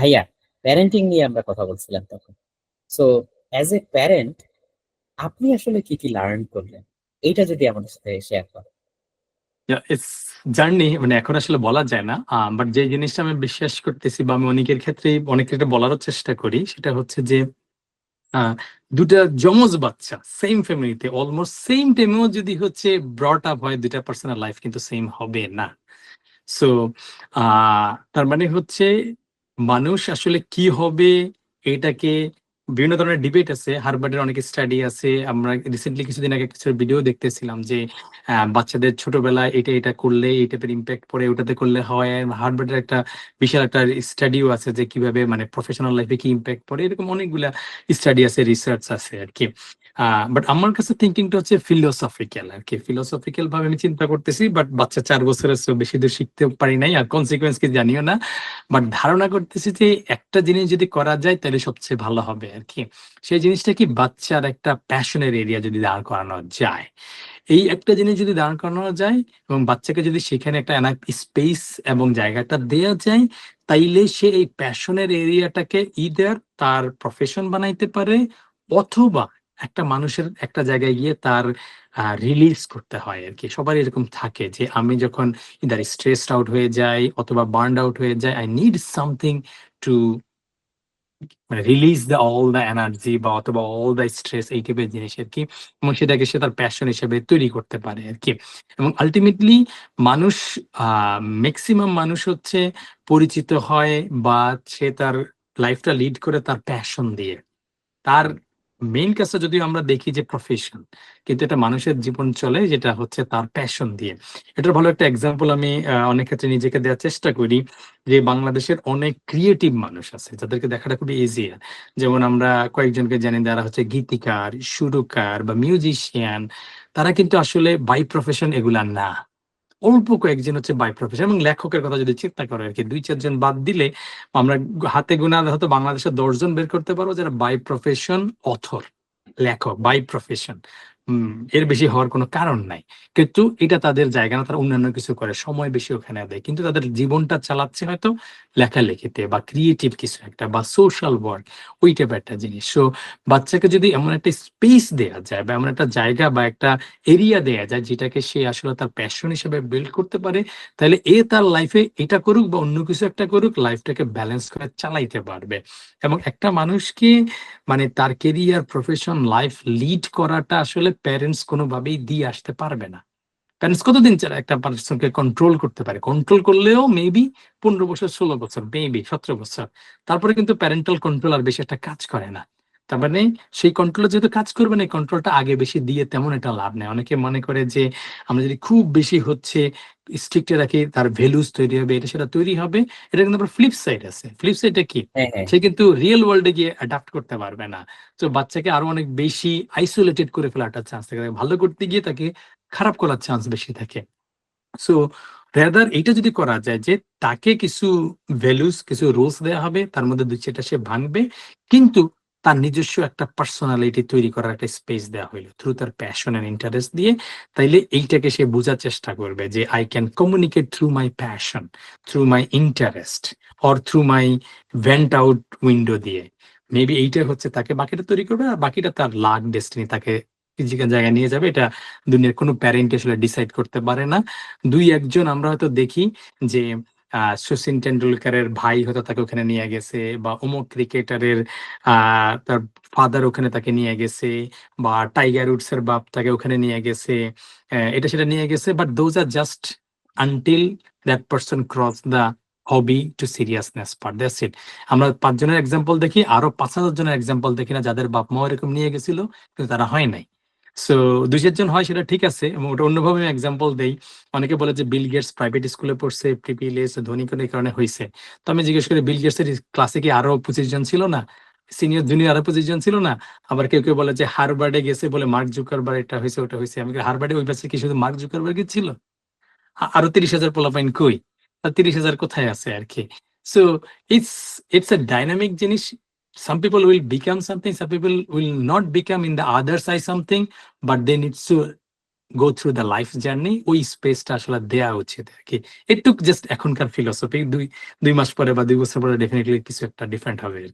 ভাইয়া প্যারেন্টিং নিয়ে আমরা কথা বলছিলাম তখন। সো অ্যাজ এ প্যারেন্ট আপনি আসলে কি কি লার্ন করলেন? এইটা যদি আমাদের সাথে শেয়ার করেন। জার্নি মানে এখন আসলে বলা যায় না বাট যে জিনিসটা আমি বিশ্বাস করতেছি বা আমি অনেকের ক্ষেত্রে অনেক ক্ষেত্রে বলারও চেষ্টা করি, সেটা হচ্ছে যে দুটা যমজ বাচ্চা সেম ফ্যামিলিতে অলমোস্ট সেম টাইমেও যদি হচ্ছে ব্রট আপ হয় দুটা পার্সোনাল লাইফ কিন্তু সেম হবে না। সো তার মানে হচ্ছে মানুষ আসলে কি হবে এটাকে বিভিন্ন ধরনের ডিবেট আছে হারবার্ডের অনেক স্টাডি আছে। আমরা রিসেন্টলি কিছুদিন আগে কিছু ভিডিও দেখতেছিলাম যে বাচ্চাদের ছোটবেলায় এটা এটা করলে এই টাইপের ইম্প্যাক্ট পড়ে, ওটাতে করলে হয়। হারবার্ডের একটা বিশাল একটা স্টাডিও আছে যে কীভাবে মানে প্রফেশনাল লাইফে কি ইম্প্যাক্ট পড়ে, এরকম অনেকগুলা স্টাডি আছে রিসার্চ আছে আর কি। বাট আমার কাছে থিঙ্কিংটা হচ্ছে ফিলোসফিক্যাল আর কি। ফিলোসফিক্যাল ভাবে আমি চিন্তা করতেছি বাট বাচ্চা চার বছরের বেশি দূর শিখতে পারি নাই, আর কনসিকুয়েন্স কি জানিও না। বাট ধারণা করতেছি যে একটা জিনিস যদি করা যায়, তাহলে সবচেয়ে ভালো হবে। আর কি সেই জিনিসটা কি বাচ্চার একটা প্যাশনের এরিয়া যদি দাঁড় করানো যায়? এই একটা জিনিস যদি দাঁড় করানো যায় এবং বাচ্চাকে যদি সেখানে একটা স্পেস এবং জায়গাটা দেয়া যায়, তাইলে সে এই প্যাশনের এরিয়াটাকে ইদার তার প্রফেশন বানাইতে পারে অথবা একটা মানুষের একটা জায়গায় গিয়ে তার রিলিজ করতে হয় আর কি সবার এরকম থাকে যে আমি যখন ইদার স্ট্রেসড আউট হয়ে যাই অথবা বার্ন আউট হয়ে যায় I need something to release the all the energy বা অথবা অল দ্য স্ট্রেস এই টাইপের জিনিস আর কি, এবং সেটাকে সে তার প্যাশন হিসেবে তৈরি করতে পারে আর কি। এবং আলটিমেটলি মানুষ ম্যাক্সিমাম মানুষ হচ্ছে পরিচিত হয় বা সে তার লাইফটা লিড করে তার প্যাশন দিয়ে। তার মেইন কাজটা যদি আমরা দেখি যে প্রফেশন কিন্তু এটা মানুষের জীবন চলে, যেটা হচ্ছে তার প্যাশন দিয়ে। এটার ভালো একটা এক্সাম্পল আমি অনেক ক্ষেত্রে নিজেকে দেওয়ার চেষ্টা করি যে বাংলাদেশের অনেক ক্রিয়েটিভ মানুষ আছে, যাদেরকে দেখাটা খুবই ইজি যেমন আমরা কয়েকজনকে জানি যারা হচ্ছে গীতিকার, সুরকার বা মিউজিশিয়ান তারা কিন্তু আসলে বাই প্রফেশন এগুলা না। অল্প কয়েকজন হচ্ছে বাই প্রফেশন এবং লেখকের কথা যদি চিন্তা করে আর কি, দুই, চারজন বাদ দিলে আমরা হাতে গুণা হয়তো বাংলাদেশের দশজন বের করতে পারব যারা বাই প্রফেশন অথর লেখক বাই প্রফেশন এর বেশি হওয়ার কোনো কারণ নাই। কিন্তু এটা তাদের জায়গা না, তারা অন্যান্য কিছু করে, সময় বেশি ওখানে দেয়। কিন্তু তাদের জীবনটা চালাচ্ছে হয়তো লেখালেখিতে বা ক্রিয়েটিভ কিছু একটা বা সোশ্যাল ওয়ার্ক ওই টাইপের একটা জিনিস। সো বাচ্চাকে যদি এমন একটা স্পেস দেয়া যায় বা এমন একটা জায়গা বা একটা এরিয়া দেয়া যায় যেটাকে সে আসলে তার প্যাশন হিসেবে বিল্ড করতে পারে, তাহলে এ তার লাইফে এটা করুক বা অন্য কিছু একটা করুক লাইফটাকে ব্যালেন্স করে চালাইতে পারবে। এবং একটা মানুষকে মানে তার কেরিয়ার প্রফেশন লাইফ লিড করাটা আসলে প্যারেন্টস কোনোভাবেই দিয়ে আসতে পারবে না। প্যারেন্টস কতদিন একটা পার্সনকে কন্ট্রোল করতে পারে? কন্ট্রোল করলেও মেবি পনেরো বছর, ষোলো বছর মেবি সতেরো বছর। তারপরে কিন্তু প্যারেন্টাল কন্ট্রোল আর বেশি একটা কাজ করে না। তার মানে সেই কন্ট্রোল যেহেতু কাজ করবে না কন্ট্রোলটা আগে বেশি দিয়ে তেমন একটা লাভ নেই। অনেকে মনে করে যে আমরা যদি খুব বেশি হচ্ছে স্ট্রিক্টে রাখি তার ভ্যালুস তৈরি হবে এটা সেটা তৈরি হবে এটা কিন্তু আবার ফ্লিপ সাইড আছে। ফ্লিপ সাইডটা কি? হ্যাঁ হ্যাঁ। সে কিন্তু রিয়েল ওয়ার্ল্ডে গিয়ে অ্যাডাপ্ট করতে পারবে না। তো বাচ্চাকে আরও অনেক বেশি আইসোলেটেড করে ফেলার চান্স থাকে। ভালো করতে গিয়ে তাকে খারাপ করার চান্স বেশি থাকে। সো রেদার এটা যদি করা যায় যে তাকে কিছু ভ্যালুস কিছু রুলস দেওয়া হবে তার মধ্যে দুই চারটা সে ভাঙবে কিন্তু তার নিজস্ব একটা পার্সোনালিটি তৈরি করার একটা স্পেস দেওয়া হইল থ্রু তার প্যাশন অ্যান্ড ইন্টারেস্ট দিয়ে। তাইলে এইটাকে সে বোঝার চেষ্টা করবে যে I can communicate through my passion through my interest or through my vent out window দিয়ে। মেবি এইটা হচ্ছে তাকে বাকিটা তৈরি করবে, আর বাকিটা তার লাক ডেস্টিনি তাকে ফিজিক্যাল জায়গায় নিয়ে যাবে। এটা দুনিয়ার কোনো প্যারেন্ট আসলে ডিসাইড করতে পারে না। দুই একজন আমরা হয়তো দেখি যে সচিন টেন্ডুলকারের ভাই হয়তো তাকে ওখানে নিয়ে গেছে বা অমুক ক্রিকেটারের তার ফাদার ওখানে তাকে নিয়ে গেছে বা টাইগার উডস এর বাপ তাকে ওখানে নিয়ে গেছে। এটা সেটা নিয়ে গেছে but those are just until that person cross the hobby to seriousness part that's it আমরা পাঁচজনের এক্সাম্পল দেখি, আরও পাঁচ হাজার জনের এক্সাম্পল দেখি না, যাদের বাপ মা এরকম নিয়ে গেছিল, কিন্তু তারা হয় নাই। সো দুই চারজন হয়, সেটা ঠিক আছে। এবং ওটা অন্যভাবে আমি এক্সাম্পল দেই। অনেকে বলে যে বিল গেটস প্রাইভেট স্কুলে পড়ছে প্রিপিএলএস ধনী এই কারণে হয়েছে তো আমি জিজ্ঞেস করি বিল গেটস এর ক্লাসে কি আরও পঁচিশ জন ছিল না? সিনিয়র জুনিয়র আরও পঁচিশ জন ছিল না? আবার কেউ কেউ বলে যে হারবার্ডে গেছে বলে মার্ক জুকারবার এটা হয়েছে ওটা হয়েছে আমি হারবার্ডে ওই পাশে কি শুধু মার্ক জুকারবার্গ ছিল? আরও তিরিশ হাজার পোলাপাইন কই? আর তিরিশ হাজার কোথায় আছে আর কি? So it's it's a dynamic জিনিস। Some people will become something some people will not become in the other side something but they need to go through the life journey ওই স্পেসটা আসলে দেয়া উচিত আর কি একটু জাস্ট এখনকার ফিলোসফি দুই দুই মাস পরে বা দুই বছর পরে ডেফিনেটলি কিছু একটা ডিফারেন্ট হবে আর